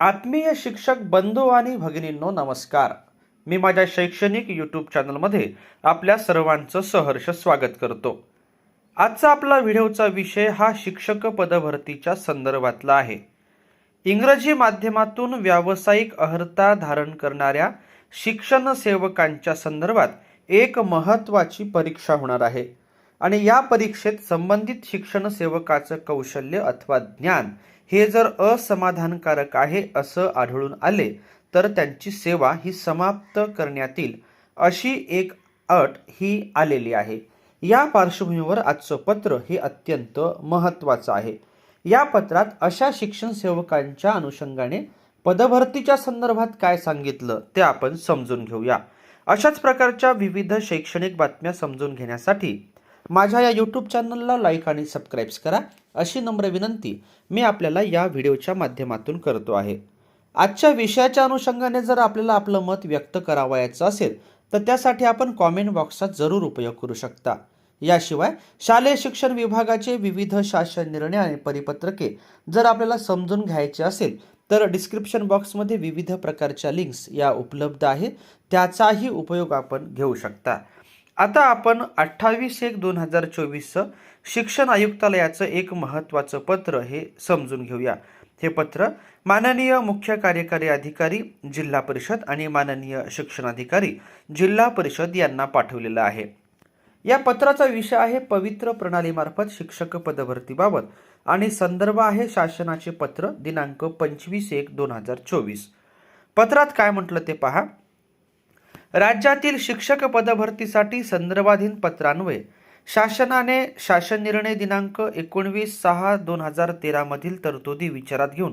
आत्मीय शिक्षक बंधू आणि भगिनींनो नमस्कार. मी माझ्या शैक्षणिक यूट्यूब चॅनलमध्ये आपल्या सर्वांचं सहर्ष स्वागत करतो. आजचा आपला व्हिडिओचा विषय हा शिक्षक पदभरतीच्या संदर्भातला आहे. इंग्रजी माध्यमातून व्यावसायिक अर्हता धारण करणाऱ्या शिक्षण सेवकांच्या संदर्भात एक महत्त्वाची परीक्षा होणार आहे. आणि या परीक्षेत संबंधित शिक्षण सेवकाचं कौशल्य अथवा ज्ञान हे जर असमाधानकारक आहे असं आढळून आले तर त्यांची सेवा ही समाप्त करण्यात येईल अशी एक अट ही आलेली आहे. या पार्श्वभूमीवर आजचं पत्र हे अत्यंत महत्त्वाचं आहे. या पत्रात अशा शिक्षण सेवकांच्या अनुषंगाने पदभरतीच्या संदर्भात काय सांगितलं ते आपण समजून घेऊया. अशाच प्रकारच्या विविध शैक्षणिक बातम्या समजून घेण्यासाठी माझ्या या यूट्यूब चॅनलला लाईक आणि सबस्क्राईब्स करा. अशी नम्र विनंती मी आपल्याला या व्हिडिओच्या माध्यमातून करतो आहे. आजच्या विषयाच्या अनुषंगाने जर आपल्याला आपलं मत व्यक्त करावयाचं असेल तर त्यासाठी आपण कॉमेंट बॉक्सचा जरूर उपयोग करू शकता. याशिवाय शालेय शिक्षण विभागाचे विविध शासन निर्णय आणि परिपत्रके जर आपल्याला समजून घ्यायचे असेल तर डिस्क्रिप्शन बॉक्समध्ये विविध प्रकारच्या लिंक्स या उपलब्ध आहेत. त्याचाही उपयोग आपण घेऊ शकता. आता आपण अठ्ठावीस एक दोन हजार चोवीसचं शिक्षण आयुक्तालयाचं एक महत्त्वाचं पत्र हे समजून घेऊया. हे पत्र माननीय मुख्य कार्यकारी अधिकारी जिल्हा परिषद आणि माननीय शिक्षणाधिकारी जिल्हा परिषद यांना पाठवलेलं आहे. या पत्राचा विषय आहे पवित्र प्रणालीमार्फत शिक्षक पदभरतीबाबत आणि संदर्भ आहे शासनाचे पत्र दिनांक पंचवीस एक दोन हजार चोवीस. पत्रात काय म्हटलं ते पहा. राज्यातील शिक्षक पदभरतीसाठी संदर्भाधीन पत्रान्वये. शासनाने शासन निर्णय दिनांक एकोणवीस सहा दोन हजार तेरामधील तरतुदी विचारात घेऊन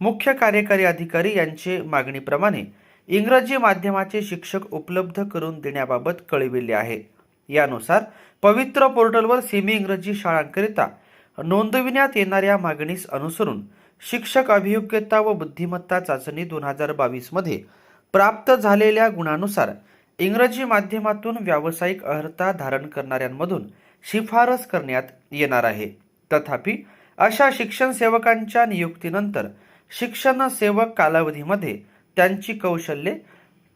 मुख्य कार्यकारी अधिकारी यांचे मागणीप्रमाणे इंग्रजी माध्यमाचे शिक्षक उपलब्ध करून देण्याबाबत कळविले आहे. यानुसार पवित्र पोर्टलवर सेमी इंग्रजी शाळांकरिता नोंदविण्यात येणाऱ्या मागणीस अनुसरून शिक्षक अभियोग्यता व बुद्धिमत्ता चाचणी दोन हजार बावीसमध्ये प्राप्त झालेल्या गुणानुसार इंग्रजी माध्यमातून व्यावसायिक अर्हता धारण करणाऱ्यांमधून शिफारस करण्यात येणार आहे. तथापि अशा शिक्षण सेवकांच्या नियुक्तीनंतर शिक्षण सेवक कालावधीमध्ये त्यांची कौशल्ये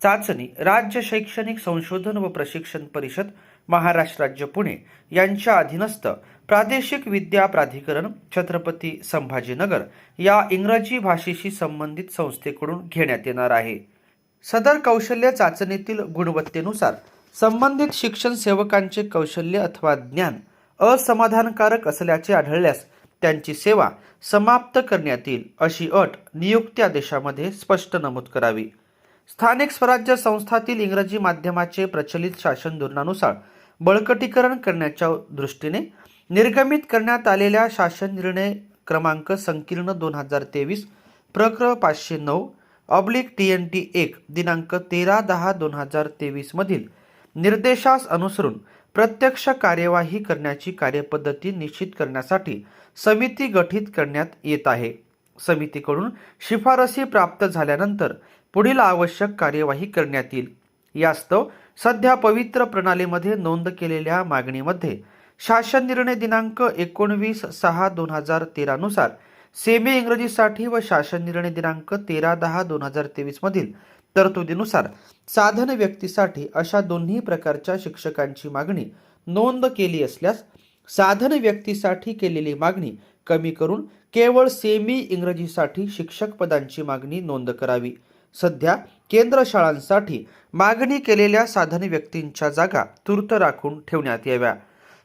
चाचणी राज्य शैक्षणिक संशोधन व प्रशिक्षण परिषद महाराष्ट्र राज्य पुणे यांच्या अधीनस्थ प्रादेशिक विद्या प्राधिकरण छत्रपती संभाजीनगर या इंग्रजी भाषेशी संबंधित संस्थेकडून घेण्यात येणार आहे. सदर कौशल्य चाचणीतील गुणवत्तेनुसार संबंधित शिक्षण सेवकांचे कौशल्य अथवा ज्ञान असमाधानकारक असल्याचे आढळल्यास त्यांची सेवा समाप्त करण्यात येईल अशी अट नियुक्ती आदेशामध्ये स्पष्ट नमूद करावी. स्थानिक स्वराज्य संस्थातील इंग्रजी माध्यमाचे प्रचलित शासन धोरणानुसार बळकटीकरण करण्याच्या दृष्टीने निर्गमित करण्यात आलेल्या शासन निर्णय क्रमांक संकीर्ण दोन हजार तेवीस प्रक्र पाचशे नऊ ऑब्लिक टी एन टी एक दिनांक तेरा दहा दोन हजार तेवीसमधील निर्देशास अनुसरून प्रत्यक्ष कार्यवाही करण्याची कार्यपद्धती निश्चित करण्यासाठी समिती गठीत करण्यात येत आहे. समितीकडून शिफारसी प्राप्त झाल्यानंतर पुढील आवश्यक कार्यवाही करण्यात येईल. यास्तव सध्या पवित्र प्रणालीमध्ये नोंद केलेल्या मागणीमध्ये शासन निर्णय दिनांक एकोणवीस सहा दोन हजार तेरानुसार सेमी इंग्रजीसाठी व शासन निर्णय दिनांक तेरा दहा दोन हजार तेवीसमधील तरतुदीनुसार साधन व्यक्तीसाठी अशा दोन्ही प्रकारच्या शिक्षकांची मागणी नोंद केली असल्यास साधन व्यक्तीसाठी केलेली मागणी कमी करून केवळ सेमी इंग्रजीसाठी शिक्षक पदांची मागणी नोंद करावी. सध्या केंद्र शाळांसाठी मागणी केलेल्या साधन व्यक्तींच्या जागा तूर्त राखून ठेवण्यात याव्या.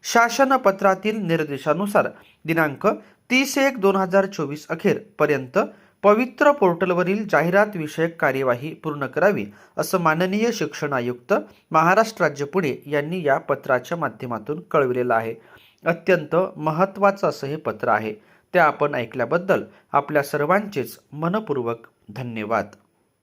शासनपत्रातील निर्देशानुसार दिनांक तीस एक दोन हजार चोवीस अखेरपर्यंत पवित्र पोर्टलवरील जाहिरात विषयक कार्यवाही पूर्ण करावी असं माननीय शिक्षण आयुक्त महाराष्ट्र राज्य पुणे यांनी या पत्राच्या माध्यमातून कळविलेलं आहे. अत्यंत महत्त्वाचं असं हे पत्र आहे. ते आपण ऐकल्याबद्दल आपल्या सर्वांचेच मनपूर्वक धन्यवाद.